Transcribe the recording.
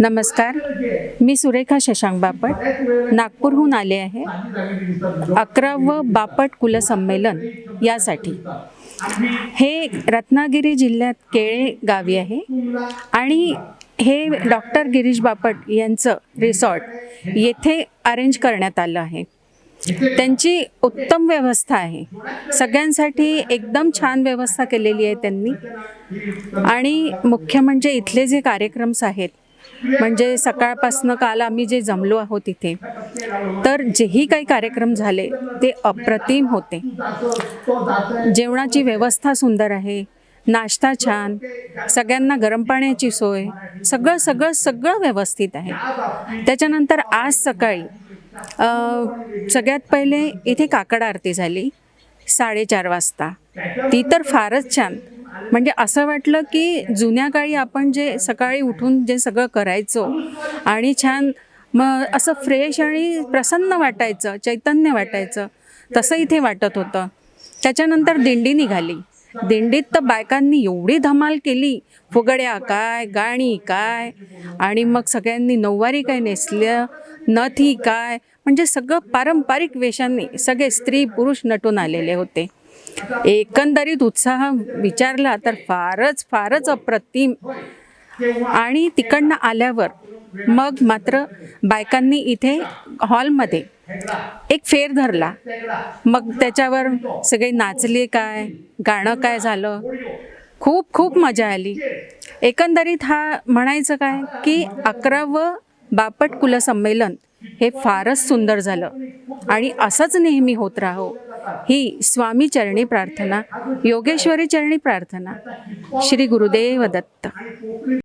नमस्कार. मी सुरेखा शशांक बापट नागपूरहून आले आहे. अकरावं बापट कुलसंमेलन यासाठी. हे रत्नागिरी जिल्ह्यात केळे गावी आहे आणि हे डॉक्टर गिरीश बापट यांचं रिसॉर्ट येथे अरेंज करण्यात आलं आहे. त्यांची उत्तम व्यवस्था आहे. सगळ्यांसाठी एकदम छान व्यवस्था केलेली आहे त्यांनी. आणि मुख्य म्हणजे इथले जे कार्यक्रम्स आहेत म्हणजे सकाळपासनं काल आम्ही जे जमलो आहोत तिथे तर जेही काही कार्यक्रम झाले ते अप्रतिम होते. जेवणाची व्यवस्था सुंदर आहे नाश्ता छान सगळ्यांना गरम पाण्याची सोय सगळं सगळं सगळं व्यवस्थित आहे. त्याच्यानंतर आज सकाळी सगळ्यात पहिले इथे काकड आरती झाली साडेचार वाजता. ती तर फारच छान म्हणजे असं वाटलं की जुन्या काळी आपण जे सकाळी उठून जे सगळं करायचो आणि छान मग असं फ्रेश आणि प्रसन्न वाटायचं चैतन्य वाटायचं तसं इथे वाटत होतं. त्याच्यानंतर दिंडी निघाली. दिंडीत तर बायकांनी एवढी धमाल केली फुगड्या काय गाणी काय आणि मग सगळ्यांनी नऊवारी काय नेसलं नथी काय म्हणजे सगळं पारंपरिक वेशांनी सगळे स्त्री पुरुष नटून आलेले होते. एकंदरीत उत्साह विचारला तर फारच फारच अप्रतिम. आणि तिकडनं आल्यावर मग मात्र बायकांनी इथे हॉलमध्ये एक फेर धरला. मग त्याच्यावर सगळे नाचले काय गाणं काय झालं? खूप खूप मजा आली. एकंदरीत हा म्हणायचं काय की अकरावं बापट कुलसंमेलन हे फारच सुंदर झालं. आणि असंच नेहमी होत राहो. ही स्वामी चरणी प्रार्थना योगेश्वरी चरणी प्रार्थना श्री गुरुदेव दत्त.